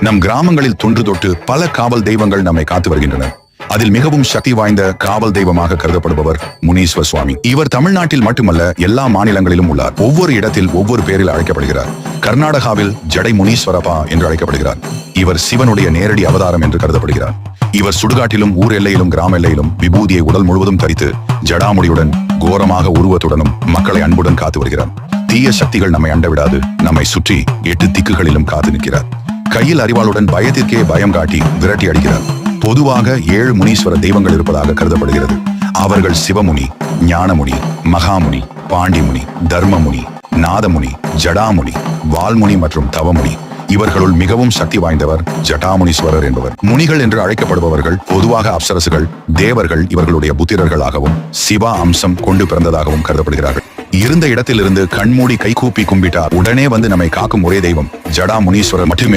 நம் கிராமங்களில் தொன்று தொட்டு பல காவல் தெய்வங்கள் நம்மை காத்து வருகின்றன அதில் மிகவும் சக்தி வாய்ந்த காவல் தெய்வமாக கருதப்படுபவர் முனீஸ்வர் சுவாமி. இவர் தமிழ்நாட்டில் மட்டுமல்ல எல்லா மாநிலங்களிலும் உள்ளார். ஒவ்வொரு இடத்தில் ஒவ்வொரு பேரில் அழைக்கப்படுகிறார். கர்நாடகாவில் ஜடை முனீஸ்வரப்பா என்று அழைக்கப்படுகிறார். இவர் சிவனுடைய நேரடி அவதாரம் என்று கருதப்படுகிறார். இவர் சுடுகாட்டிலும் ஊர் எல்லையிலும் கிராம எல்லையிலும் விபூதியை உடல் முழுவதும் தரித்து ஜடாமுடியுடன் கோரமாக உருவத்துடனும் மக்களை அன்புடன் காத்து வருகிறார். தீய சக்திகள் நம்மை அண்டவிடாது நம்மை சுற்றி எட்டு திக்குகளிலும் காத்து நிற்கிறார். கையில் அறிவாளுடன் பயத்திற்கே பயம் காட்டி விரட்டி அடிக்கிறார். பொதுவாக ஏழு முனீஸ்வர தெய்வங்கள் இருப்பதாக கருதப்படுகிறது. அவர்கள் சிவமுனி ஞானமுனி மகாமுனி பாண்டிமுனி தர்மமுனி நாதமுனி ஜடாமுனி வால்முனி மற்றும் தவமுனி. இவர்களுள் மிகவும் சக்தி வாய்ந்தவர் ஜட்டாமுனீஸ்வரர் என்பவர். முனிகள் என்று அழைக்கப்படுபவர்கள் பொதுவாக அப்சரசுகள் தேவர்கள் இவர்களுடைய புத்திரர்களாகவும் சிவா அம்சம் கொண்டு பிறந்ததாகவும் கருதப்படுகிறார்கள். இருந்த இடத்திலிருந்து கண்மூடி கைகூப்பி கும்பிட்டார். உடனே வந்து நம்மை காக்கும் ஒரே தெய்வம் ஜடா முனீஸ்வரர் மட்டுமே.